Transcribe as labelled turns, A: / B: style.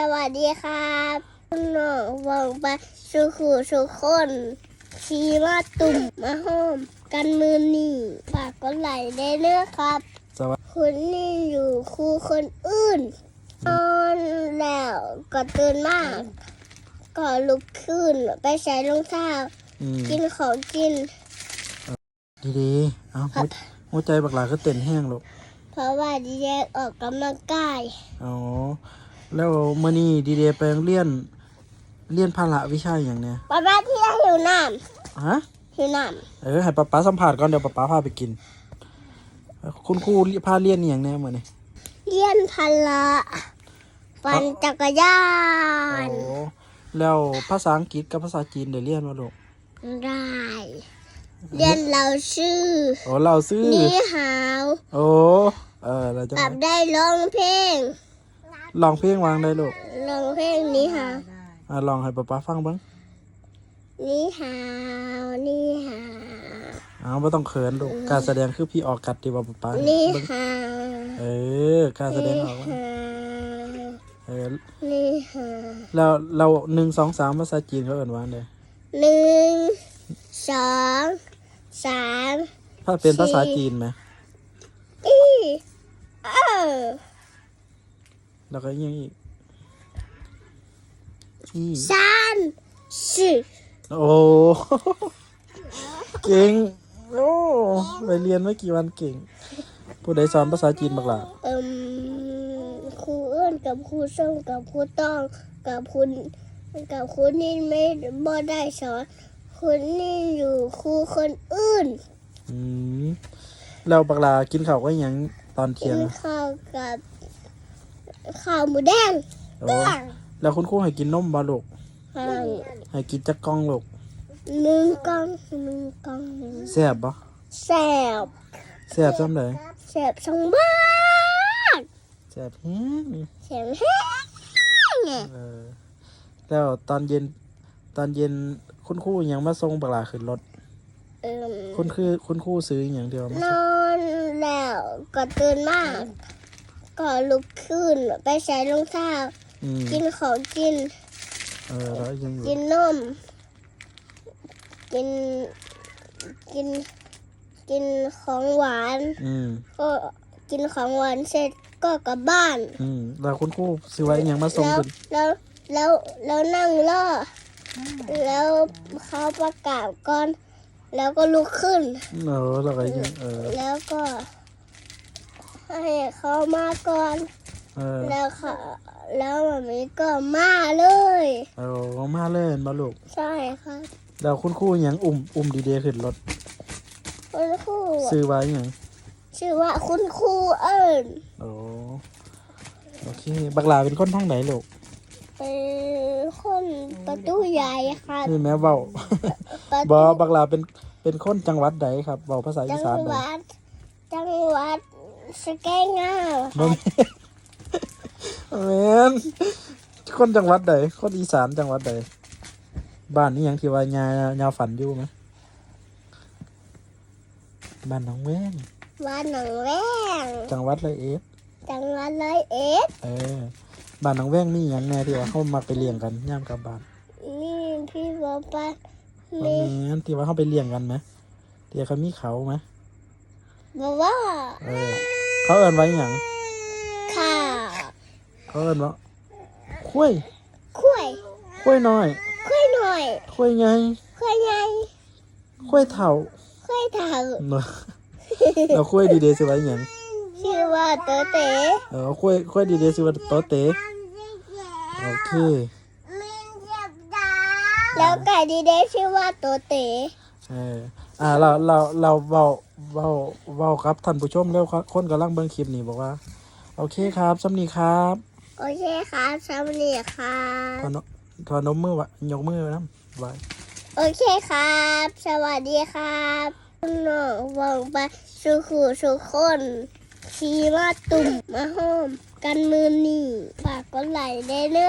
A: สวัสดีครับน้องวังไปสุขุสุขคนชีมาตุ่มมาห้อม กันมือนี่ฝากก็ไหลค์ได้เนื้อครับ
B: สวัสดี
A: คุณนี่อยู่คู่คนอื่นนอนแล้วก็ตื่นมาก ก็ลุกขึ้นไปใส่รองเท้า
B: อืม
A: กินของกิน
B: ดีๆเอาหัวหัวใจบักหลาก็เต้นแห้งลูก
A: เพราะว่าดีเจออกกำลังกาย
B: อ๋อ แล้วมื้อนี้ดีเดย์ไปโรงเรียนเรียนภาระวิชาอย่างเนี้ย
A: ป้าป้าที่ได้หิวน้
B: ฮะำ
A: หิวน้
B: เออให้ป๊าป๊าสัมผัสก่อนเดี๋ยวป๊าป๊าพาไปกิน คุณครูพาเรียนอหย่างเนี้ยมื้อนี้ำ
A: เลี้ยนพละปั่นจักรยา
B: โอ้
A: น
B: แล้วภาษาอังกฤษกับภาษาจีนได้เรียนบ่ลูก
A: ได้เรียนเราชื่อ
B: โอ้เราซื้อ
A: นี่หาว
B: โอ้เออเราจะ
A: กับได้ร้องเพลง
B: ลองเพลงวางได้ลูก
A: ร้องเพลงนี้หาว
B: อะลองให้ป๊าป๊าฟังเบ้าง
A: นี่หาวนี่หาว
B: อ้าวไม่ต้องเขินลูกการแสดงคือพี่ออกกัดดีกว่าป๊าป๊า
A: นี่
B: เบิ่ง
A: หาว
B: เออการแสดง
A: นี่
B: ออก
A: หาว
B: เออ
A: นี่หาว
B: แล้วเราหนึ่งสองสามภาษาจีนเขาเอ่นว่าไง
A: หนึ่งสองสาม
B: ถ้าเป็นภาษาจีนไหม แล้วก็ยังอีกอี
A: สามสี่
B: โอ้เก่งโอ้ไปเรียนไม่กี่วันเก่ง ผู้ใดสอนภาษาจีนบักล่ะ
A: เอิมครูเอื้อนกับครูส้มกับครูต้องกับคุณกับครูนี่ไม่บ่ได้สอนคุณนี่อยู่ครูคนอื่น
B: อืมแล้วบักลากินข้าวก็ยังตอน
A: กิ
B: เที่ยง
A: น
B: อะ
A: ข้าวกับ ข้าวหมูแดง
B: โอ้แล้วคุณครูให้กินนมบ่ลูก
A: ข้าว
B: ให้กินจักกล่องลูก
A: หนึ่งกล่องหนึ่งกล่อง
B: แซ่บบ่
A: แซ่บ
B: แซ่บจังได
A: แซ่บสองบ้าน
B: แซ่บแฮง
A: แซ่บแห้งไง
B: เออแล้วตอนเย็นตอนเย็นคุณครูยังมาส่งบักลาขึ้นรถ
A: เอิม
B: คุณคือคุณครูซื้ออหย่างเดียวมานส่ง
A: อนแล้วก็ตื่นมาก ก็ลุกขึ้นไปใส่รองเท้า
B: อืม
A: กินของกิน
B: เออแล้วยังอยู่
A: กินนม กิน กิน กินของหวาน
B: อืม
A: ก็กินของหวานเสร็จก็กลับบ้าน
B: อืมแล้วคุณครูซื้อไว้อหย่างมาส่ง
A: แล้ว
B: ขึ้น
A: แล้วแล้วแล้วนั่งรอแล้วเขาประกาศก่อน แล้วก็ลุกขึ้น
B: เออแล้วก็ยังเออ
A: แล้วก็ ให้เขามาก่อน
B: เออ
A: แล้วเขาแล้วมันมีก็มาเลย
B: เออมาเล่นมาลูก
A: ใช่ครับ
B: แล้วคุณครูหยังอุ้มอุ้มดีเดย์ขึ้นรถ
A: คุณครู
B: ซื้อไว้หยัง
A: ชื่อว่าคุณครูเอิญ
B: โอ้โอเค บักหลาเป็นคนทางไหนลูก
A: เป็นคนประตูใหญ่ครับ
B: นี่แม่เว้า
A: ประ
B: บ
A: ตู
B: อบักหลาเป็นเป็นคนจังหวัดใดครับเว้าภาษาอี
A: จัง
B: สาน
A: ห
B: ใด
A: วัดจังหวัด สแกงงาค
B: บ่
A: รับ
B: แม่นคนจังหวัดใดคนอีสานจังหวัดใดบ้านนี้ยังที่ว่าญาญาฝันอยู่ไหมบ้านหนองแวง
A: บ้านหนองแวง
B: จังหวัดเลยเอ็ด
A: จังหวัดร้อยเอ็ด
B: เออบ้านหนองแวงมีหยังแน่ที่ว่าเขามาไปเลี้ยงกันย่ามกลับบ้าน
A: นี่พี่บอกว่า
B: บ่
A: มี
B: แม่นที่ว่าเขาไปเลี้ยงกันไหมที่เขามีเขาไหม
A: บอกว่า
B: เออ เขาเอินไว้หยัง
A: ข้าว
B: เขาเอินว่าคุ้ย
A: คุย
B: คุ้ยน้อย
A: คุยหน่อย
B: คุ้ยใหญ่
A: คุยใหญ่
B: คุ้ยเถ่า
A: คุยเถ่า
B: เนอะแล้วคุ้ยดีเดสิไว้หยัง
A: ชื่อว่าเต๋อเต๋
B: เออคุ้ยคุ้ยดีเดสิไว้โตเตโอเค
A: แล้วไก่ดีเดย์ชื่อว่าโตเต๋
B: เอออ่าเราเราเราเว้า เว้าเว้าครับท่านผู้ชมแล้วคนกำลังเบิ่งคลิปนี้บอกว่า โอเคครับสำนีครับ
A: โอเคครับสวัสดีครั
B: ถ
A: บ
B: อนถอนมมือวะยกมือไว้นะไว้
A: โอเคครับ สวัสดีครับน้องวังไปสุขุสุขคนชีมาตุ่มมาห้อมกันมือนี่ฝากก็ไหลค์ได้เนอะ